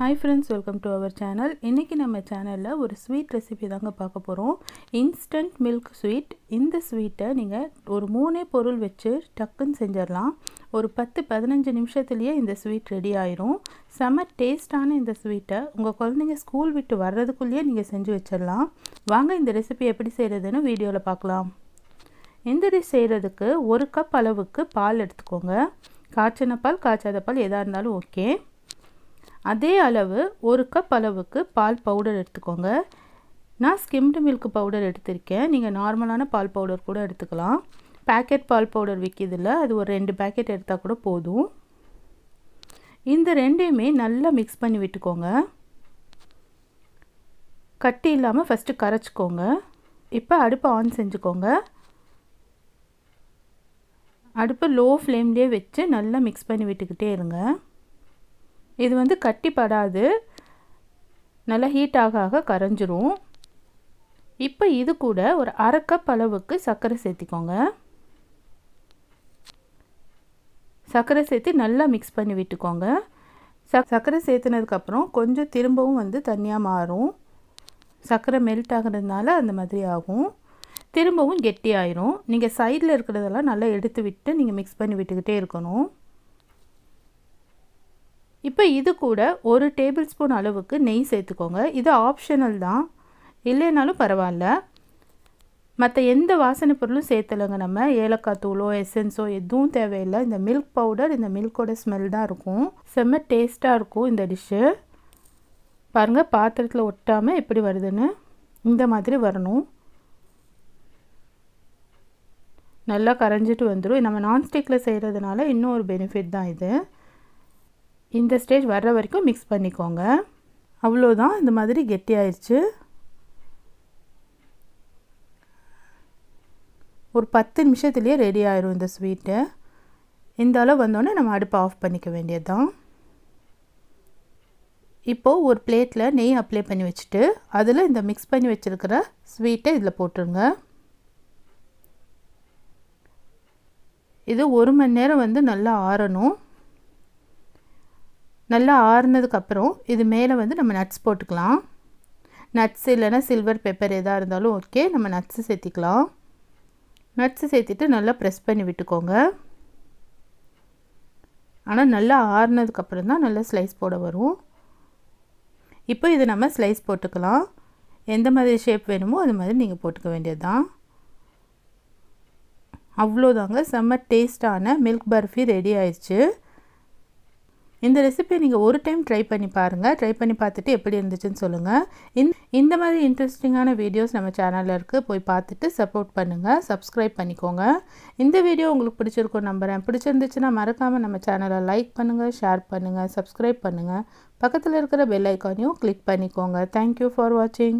Hi friends welcome to our channel இன்றைக்கி நம்ம சேனலில் ஒரு ஸ்வீட் ரெசிபி தாங்க பார்க்க போகிறோம் இன்ஸ்டன்ட் மில்க் ஸ்வீட் இந்த ஸ்வீட்டை நீங்கள் ஒரு மூணே பொருள் வச்சு டக்குன்னு செஞ்சிடலாம். ஒரு பத்து பதினஞ்சு நிமிஷத்துலேயே இந்த ஸ்வீட் ரெடி ஆயிரும். செம டேஸ்டான இந்த ஸ்வீட்டை உங்கள் குழந்தைங்க ஸ்கூல் விட்டு வர்றதுக்குள்ளேயே நீங்கள் செஞ்சு வச்சிடலாம். வாங்க இந்த ரெசிபி எப்படி செய்கிறதுன்னு வீடியோவில் பார்க்கலாம். இந்த டிஷ் செய்கிறதுக்கு ஒரு கப் அளவுக்கு பால் எடுத்துக்கோங்க. காய்ச்சின பால் காய்ச்சாத பால் எதாக இருந்தாலும் ஓகே அதே அளவு ஒரு கப் அளவுக்கு பால் பவுடர் எடுத்துக்கோங்க. நான் ஸ்கிம்டு மில்க் பவுடர் எடுத்திருக்கேன். நீங்கள் நார்மலான பால் பவுடர் கூட எடுத்துக்கலாம். பேக்கெட் பால் பவுடர் விற்கிதில்ல அது ஒரு ரெண்டு பேக்கெட் எடுத்தால் கூட போதும். இந்த ரெண்டையுமே நல்லா மிக்ஸ் பண்ணி விட்டுக்கோங்க. கட்டி இல்லாமல் ஃபஸ்ட்டு கரைச்சிக்கோங்க. இப்போ அடுப்பை ஆன் செஞ்சுக்கோங்க. அடுப்பு லோ ஃப்ளேம்லேயே வச்சு நல்லா மிக்ஸ் பண்ணி விட்டுக்கிட்டே இருங்க. இது வந்து கட்டிப்படாது. நல்லா ஹீட் ஆக ஆக கரைஞ்சிரும். இப்போ இது கூட ஒரு அரை கப் அளவுக்கு சர்க்கரை சேர்த்திக்கோங்க. சர்க்கரை சேர்த்து நல்லா மிக்ஸ் பண்ணி விட்டுக்கோங்க. சக் சர்க்கரை சேர்த்துனதுக்கப்புறம் கொஞ்சம் திரும்பவும் வந்து தனியாக மாறும். சர்க்கரை மெல்ட் ஆகிறதுனால அந்த மாதிரி ஆகும். திரும்பவும் கெட்டி ஆயிரும் நீங்கள் சைடில் இருக்கிறதெல்லாம் நல்லா எடுத்து விட்டு நீங்கள் மிக்ஸ் பண்ணி விட்டுக்கிட்டே இருக்கணும். இப்போ இது கூட ஒரு டேபிள் ஸ்பூன் அளவுக்கு நெய் சேர்த்துக்கோங்க. இது ஆப்ஷனல் தான். இல்லைனாலும் பரவாயில்ல. மற்ற எந்த வாசனை பொருளும் சேர்த்தலைங்க நம்ம. ஏலக்காய் தூளோ எசன்ஸோ எதுவும் தேவையில்லை. இந்த மில்க் பவுடர் இந்த மில்கோட ஸ்மெல் தான் இருக்கும். செம்ம டேஸ்ட்டாக இருக்கும் இந்த டிஷ்ஷு பாருங்கள் பாத்திரத்தில் ஒட்டாமல் எப்படி வருதுன்னு. இந்த மாதிரி வரணும். நல்லா கரைஞ்சிட்டு வந்துடும் நம்ம நான்ஸ்டிக்கில் செய்கிறதுனால இன்னும் ஒரு பெனிஃபிட் தான் இது. இந்த ஸ்டேஜ் வர்ற வரைக்கும் மிக்ஸ் பண்ணிக்கோங்க. அவ்வளோதான் இந்த மாதிரி கெட்டியாயிருச்சு. ஒரு பத்து நிமிஷத்துலேயே ரெடி ஆயிரும் இந்த ஸ்வீட்டு இந்த அளவு வந்தோடனே நம்ம அடுப்பை ஆஃப் பண்ணிக்க வேண்டியது தான் இப்போது ஒரு பிளேட்டில் நெய் அப்ளை பண்ணி வச்சுட்டு அதில் இந்த மிக்ஸ் பண்ணி வச்சுருக்கிற ஸ்வீட்டை இதில் போட்டுருங்க. இது ஒரு மணி நேரம் வந்து நல்லா ஆறணும். நல்லா ஆறுனதுக்கப்புறம் இது மேலே வந்து நம்ம நட்ஸ் போட்டுக்கலாம். நட்ஸ் இல்லைன்னா சில்வர் பெப்பர் எதாக இருந்தாலும் ஓகே நம்ம நட்ஸு சேர்த்திக்கலாம். நட்ஸு சேர்த்துட்டு நல்லா ப்ரெஸ் பண்ணி விட்டுக்கோங்க. ஆனால் நல்லா ஆறுனதுக்கப்புறம் தான் நல்லா ஸ்லைஸ் போட வரும். இப்போ இது நம்ம ஸ்லைஸ் போட்டுக்கலாம். எந்த மாதிரி ஷேப் வேணுமோ அது மாதிரி நீங்கள் போட்டுக்க வேண்டியது தான் அவ்வளோதாங்க. செம்ம டேஸ்டான மில்க் பர்ஃபி ரெடி ஆயிடுச்சு. இந்த ரெசிபியை நீங்கள் ஒரு டைம் ட்ரை பண்ணி பாருங்கள் ட்ரை பண்ணி பார்த்துட்டு எப்படி இருந்துச்சுன்னு சொல்லுங்கள் இந் இந்த மாதிரி இன்ட்ரெஸ்டிங்கான வீடியோஸ் நம்ம சேனலில் இருக்குது போய் பார்த்துட்டு சப்போர்ட் பண்ணுங்கள் சப்ஸ்கிரைப் பண்ணிக்கோங்க. இந்த வீடியோ உங்களுக்கு பிடிச்சிருக்கும் நம்புகிறேன் பிடிச்சிருந்துச்சுன்னா மறக்காமல் நம்ம சேனலை லைக் பண்ணுங்கள் ஷேர் பண்ணுங்கள் சப்ஸ்கிரைப் பண்ணுங்கள் பக்கத்தில் இருக்கிற பெல் ஐக்கானையும் கிளிக் பண்ணிக்கோங்க. தேங்க்யூ ஃபார் வாட்சிங்